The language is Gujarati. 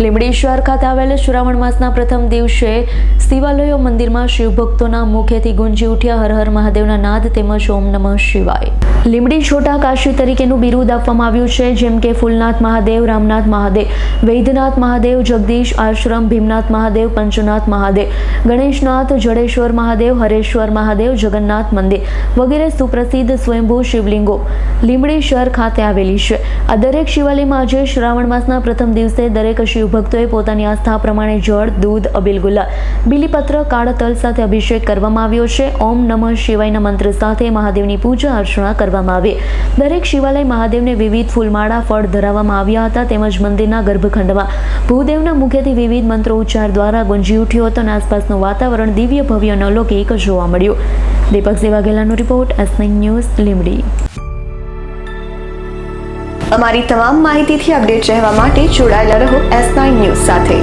લીંબડી ખાતે આવેલ શ્રાવણ માસના પ્રથમ દિવસે શિવાલયો મંદિરમાં શિવભક્તોના મુખેથી ગુંજી ઉઠ્યા હર હર મહાદેવના નાદ તેમજ ઓમ નમઃ શિવાય. લીંબડી છોટા કાશી તરીકેનું બિરુદ આપવામાં આવ્યું છે, જેમ કે ફૂલનાથ મહાદેવ, રામનાથ મહાદેવ, વૈદ્યનાથ મહાદેવ, જગદીશ, આશ્રમ, ભીમનાથ મહાદેવ, પંચનાથ મહાદેવ ગણેશનાથ, જડેશ્વર મહાદેવ, હરેશ્વર મહાદેવ, જગન્નાથ મંદિર વગેરે સુપ્રસિદ્ધ સ્વયંભૂ શિવલિંગો લીંબડી શહેર ખાતે આવેલી છે. આ દરેક શિવાલયમાં આજે શ્રાવણ માસના પ્રથમ દિવસે દરેક શિવભક્તોએ પોતાની આસ્થા પ્રમાણે જળ, દૂધ અબિલ ગુલાલ બિલીપત્ર કાળા તલ સાથે અભિષેક કરવામાં આવ્યો છે. ઓમ નમઃ શિવાયના મંત્ર સાથે મહાદેવની પૂજા અર્ચના કરવામાં આવી. દરેક શિવાલય મહાદેવને વિવિધ ફૂલમાળા, ફળ ધરાવવામાં આવ્યા હતા તેમજ મંદિરના ગર્ભખંડમાં. ભૂદેવના મુખેથી વિવિધ મંત્રો ઉચ્ચાર દ્વારા ગુંજી ઉઠ્યો હતો અને આસપાસનું વાતાવરણ દિવ્ય, ભવ્ય અલૌકિક જોવા મળ્યું. દીપક સેવાગેલાનો રિપોર્ટ એસ ન્યૂઝ લીમડી અમારી તમામ માહિતીથી અપડેટ રહેવા માટે જોડાયેલા રહો એસ ન્યૂઝ સાથે.